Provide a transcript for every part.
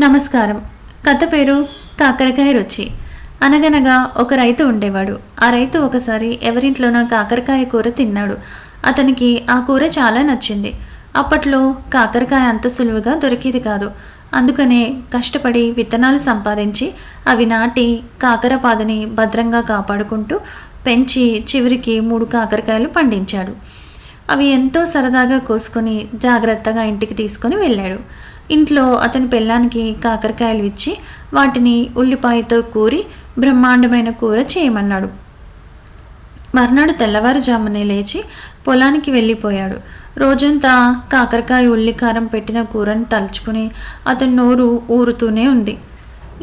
నమస్కారం. కథ పేరు కాకరకాయ రుచి. అనగనగా ఒక రైతు ఉండేవాడు. ఆ రైతు ఒకసారి ఎవరింట్లోనో కాకరకాయ కూర తిన్నాడు. అతనికి ఆ కూర చాలా నచ్చింది. అప్పట్లో కాకరకాయ అంత సులువుగా దొరికేది కాదు. అందుకనే కష్టపడి విత్తనాలు సంపాదించి అవి నాటి కాకరపాదని భద్రంగా కాపాడుకుంటూ పెంచి చివరికి మూడు కాకరకాయలు పండించాడు. అవి ఎంతో సరదాగా కోసుకొని జాగ్రత్తగా ఇంటికి తీసుకొని వెళ్ళాడు. ఇంట్లో అతని పెళ్ళానికి కాకరకాయలు ఇచ్చి వాటిని ఉల్లిపాయతో కూరి బ్రహ్మాండమైన కూర చేయమన్నాడు. మర్నాడు తెల్లవారుజామునే లేచి పొలానికి వెళ్ళిపోయాడు. రోజంతా కాకరకాయ ఉల్లికారం పెట్టిన కూరను తలుచుకుని అతని నోరు ఊరుతూనే ఉంది.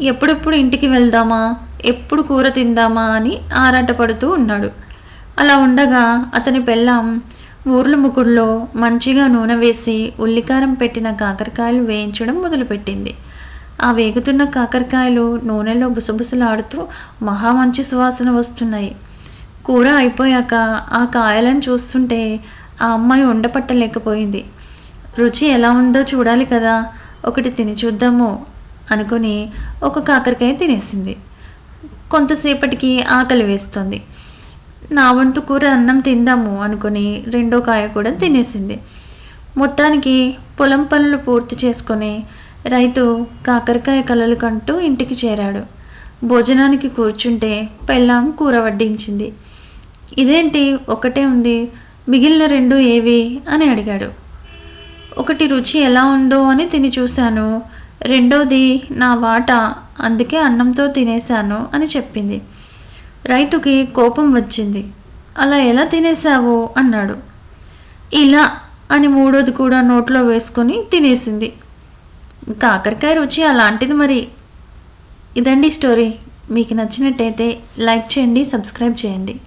ఎప్పుడెప్పుడు ఇంటికి వెళ్దామా? ఎప్పుడు కూర తిందామా అని ఆరాటపడుతూ ఉన్నాడు. అలా ఉండగా అతని పెళ్ళాం ఊర్ల ముకుడులో మంచిగా నూనె వేసి ఉల్లికారం పెట్టిన కాకరకాయలు వేయించడం మొదలుపెట్టింది. ఆ వేగుతున్న కాకరకాయలు నూనెలో బుసబుసలాడుతూ మహా మంచి సువాసన వస్తున్నాయి. కూర అయిపోయాక ఆ కాయలను చూస్తుంటే ఆ అమ్మాయి ఉండపట్టలేకపోయింది. రుచి ఎలా ఉందో చూడాలి కదా ఒకటి తిని చూద్దాము అనుకుని ఒక కాకరకాయ తినేసింది. కొంతసేపటికి ఆకలి వేస్తుంది. నా వంతు కూర అన్నం తిందాము అనుకుని రెండో కాయ కూడా తినేసింది. మొత్తానికి పొలం పనులు పూర్తి చేసుకొని రైతు కాకరకాయ కలలు కంటూ ఇంటికి చేరాడు. భోజనానికి కూర్చుంటే పెళ్ళాం కూర వడ్డించింది. ఇదేంటి ఒకటే ఉంది మిగిలిన రెండు ఏవి అని అడిగాడు. ఒకటి రుచి ఎలా ఉందో అని తిని చూశాను రెండోది నా వాట అందుకే అన్నంతో తినేశాను అని చెప్పింది. రైతుకి కోపం వచ్చింది. అలా ఎలా తినేశావు? అన్నాడు. ఇలా అని మూడోది కూడా నోట్లో వేసుకొని తినేసింది. కాకరకాయ రుచి అలాంటిది మరి. ఇదండి స్టోరీ. మీకు నచ్చినట్టయితే లైక్ చేయండి సబ్స్క్రైబ్ చేయండి.